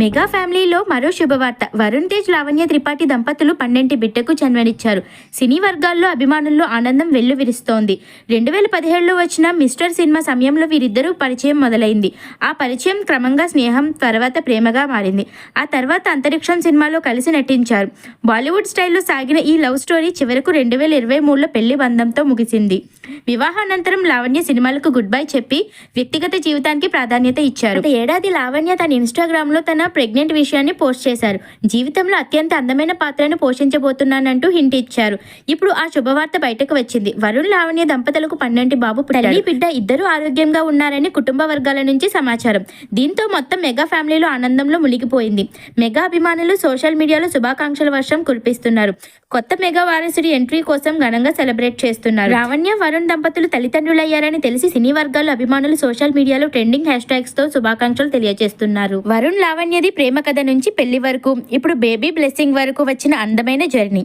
Mega ఫ్యామిలీలో మరో శుభవార్త. వరుణ్ తేజ్ లావణ్య త్రిపాఠి దంపతులు పన్నెంటి బిడ్డకు జన్మనిచ్చారు. సినీ వర్గాల్లో అభిమానుల్లో ఆనందం వెల్లువిరుస్తోంది. రెండు వేల పదిహేడులో వచ్చిన మిస్టర్ సినిమా సమయంలో వీరిద్దరూ పరిచయం మొదలైంది. ఆ పరిచయం క్రమంగా స్నేహం తర్వాత ప్రేమగా మారింది. ఆ తర్వాత అంతరిక్షం సినిమాలో కలిసి నటించారు. బాలీవుడ్ స్టైల్లో సాగిన ఈ లవ్ స్టోరీ చివరకు రెండు వేల ఇరవై మూడులో పెళ్ళి బంధంతో ముగిసింది. వివాహానంతరం లావణ్య సినిమాలకు గుడ్ బై చెప్పి వ్యక్తిగత జీవితానికి ప్రాధాన్యత ఇచ్చారు. ఏడాది లావణ్య తన ఇన్స్టాగ్రామ్లో తన ప్రెగ్నెంట్ విషయాన్ని పోస్ట్ చేశారు. జీవితంలో అత్యంత అందమైన పాత్రను పోషించబోతున్నానంటూ హింట్ ఇచ్చారు. ఇప్పుడు ఆ శుభవార్త బయటకు వచ్చింది. వరుణ్ లావణ్య దంపతులకు పన్నెంటి బాబు తల్లి బిడ్డ ఇద్దరు ఆరోగ్యంగా ఉన్నారని కుటుంబ వర్గాల నుంచి సమాచారం. దీంతో మొత్తం మెగా ఫ్యామిలీలో ఆనందంలో మునిగిపోయింది. మెగా అభిమానులు సోషల్ మీడియాలో శుభాకాంక్షల వర్షం కురిపిస్తున్నారు. కొత్త మెగా వారసుడి ఎంట్రీ కోసం ఘనంగా సెలబ్రేట్ చేస్తున్నారు. లావణ్య వరుణ్ దంపతులు తల్లిదండ్రులయ్యారని తెలిసి సినీ వర్గాల అభిమానులు సోషల్ మీడియాలో ట్రెండింగ్ హ్యాష్ ట్యాగ్స్తో శుభాకాంక్షలు తెలియజేస్తున్నారు. వరుణ్ లావణ్యది ప్రేమ కథ నుంచి పెళ్ళి వరకు. ఇప్పుడు బేబీ బ్లెస్సింగ్ వరకు వచ్చిన అందమైన జర్నీ.